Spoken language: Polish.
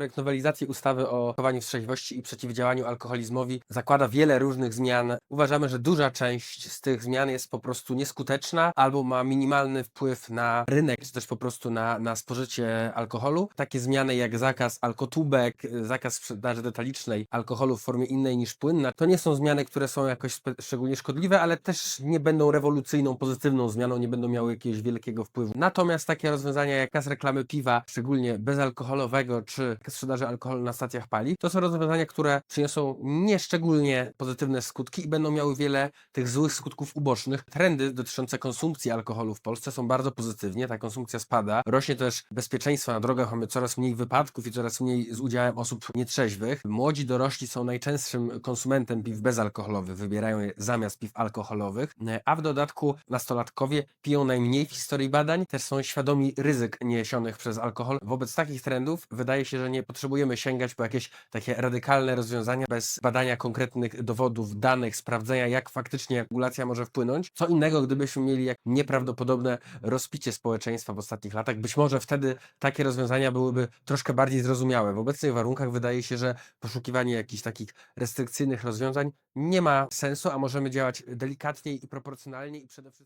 Projekt nowelizacji ustawy o chowaniu w trzeźwości i przeciwdziałaniu alkoholizmowi zakłada wiele różnych zmian. Uważamy, że duża część z tych zmian jest po prostu nieskuteczna albo ma minimalny wpływ na rynek, czy też po prostu na, na spożycie alkoholu. Takie zmiany jak zakaz alkotubek, zakaz sprzedaży detalicznej alkoholu w formie innej niż płynna, to nie są zmiany, które są jakoś szczególnie szkodliwe, ale też nie będą rewolucyjną, pozytywną zmianą, nie będą miały jakiegoś wielkiego wpływu. Natomiast takie rozwiązania jak zakaz reklamy piwa, szczególnie bezalkoholowego, czy sprzedaży alkoholu na stacjach paliw, to są rozwiązania, które przyniosą nieszczególnie pozytywne skutki i będą miały wiele tych złych skutków ubocznych. Trendy dotyczące konsumpcji alkoholu w Polsce są bardzo pozytywnie, ta konsumpcja spada. Rośnie też bezpieczeństwo na drogach, mamy coraz mniej wypadków i coraz mniej z udziałem osób nietrzeźwych. Młodzi dorośli są najczęstszym konsumentem piw bezalkoholowych, wybierają je zamiast piw alkoholowych, a w dodatku nastolatkowie piją najmniej w historii badań, też są świadomi ryzyk niesionych przez alkohol. Wobec takich trendów wydaje się, że nie potrzebujemy sięgać po jakieś takie radykalne rozwiązania bez badania konkretnych dowodów, danych, sprawdzenia, jak faktycznie regulacja może wpłynąć. Co innego, gdybyśmy mieli jak nieprawdopodobne rozpicie społeczeństwa w ostatnich latach. Być może wtedy takie rozwiązania byłyby troszkę bardziej zrozumiałe. W obecnych warunkach wydaje się, że poszukiwanie jakichś takich restrykcyjnych rozwiązań nie ma sensu, a możemy działać delikatniej i proporcjonalnie i przede wszystkim